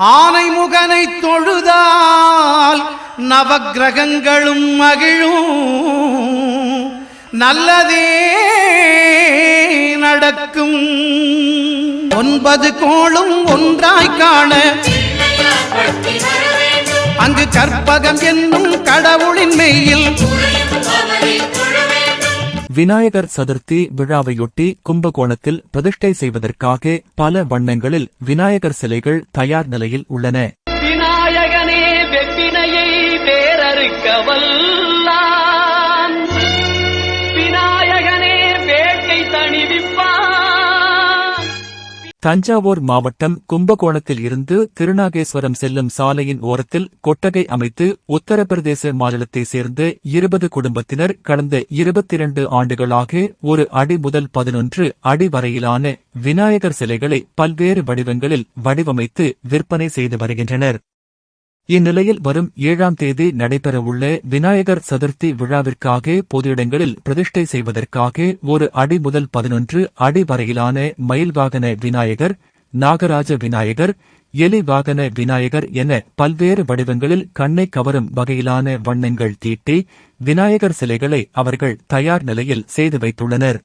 ஆனைமுகனை தொழுதால் நவகிரகங்களும் மகிழும். நல்லதே நடக்கும். ஒன்பது கோளும் ஒன்றாய் காண. அங்கு கற்பகம் என்னும் விநாயகர் சதுர்த்தி விழாவையொட்டி கும்பகோணத்தில் பிரதிஷ்டை செய்வதற்காக பல வண்ணங்களில் விநாயகர் சிலைகள் தயார் நிலையில் உள்ளன. விநாயகனே வெப்பினையை வேறறுக்க தஞ்சாவூர் மாவட்டம் கும்பகோணத்தில் இருந்து திருநாகேஸ்வரம் செல்லும் சாலையின் ஓரத்தில் கொட்டகை அமைத்து உத்தரப்பிரதேச மாநிலத்தைச் சேர்ந்த இருபது குடும்பத்தினர் கடந்த இருபத்தி இரண்டு ஆண்டுகளாக ஒரு அடி முதல் பதினொன்று அடி வரையிலான விநாயகர் சிலைகளை பல்வேறு வடிவங்களில் வடிவமைத்து விற்பனை செய்து வருகின்றனர். இந்நிலையில் வரும் ஏழாம் தேதி நடைபெறவுள்ள விநாயகர் சதுர்த்தி விழாவிற்காக பொது இடங்களில் பிரதிஷ்டை செய்வதற்காக ஒரு அடி முதல் பதினொன்று அடி வரையிலான மயில் வாகன விநாயகர் நாகராஜ விநாயகர் எலி வாகன விநாயகர் என பல்வேறு வடிவங்களில் கண்ணை கவரும் வகையிலான வண்ணங்கள் தீட்டி விநாயகர் சிலைகளை அவர்கள் தயார் நிலையில் செய்து வைத்துள்ளனர்.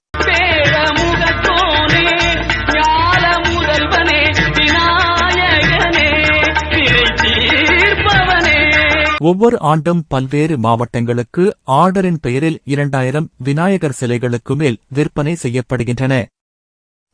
ஒவ்வொரு ஆண்டும் பல்வேறு மாவட்டங்களுக்கு ஆர்டரின் பெயரில் இரண்டாயிரம் விநாயகர் சிலைகளுக்கு மேல் விற்பனை செய்யப்படுகின்றன.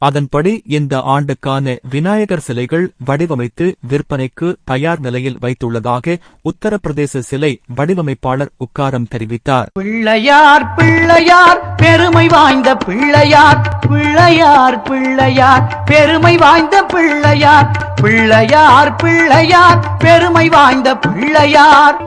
அதன்படி இந்த ஆண்டுக்கான விநாயகர் சிலைகள் வடிவமைத்து விற்பனைக்கு தயார் நிலையில் வைத்துள்ளதாக உத்தரப்பிரதேச சிலை வடிவமைப்பாளர் உக்காரம் தெரிவித்தார். பிள்ளையார் பிள்ளையார் பெருமை வாய்ந்த பிள்ளையார் பிள்ளையார் பிள்ளையார் பெருமை வாய்ந்த பிள்ளையார் பிள்ளையார் பிள்ளையார் பெருமை வாய்ந்த பிள்ளையார்.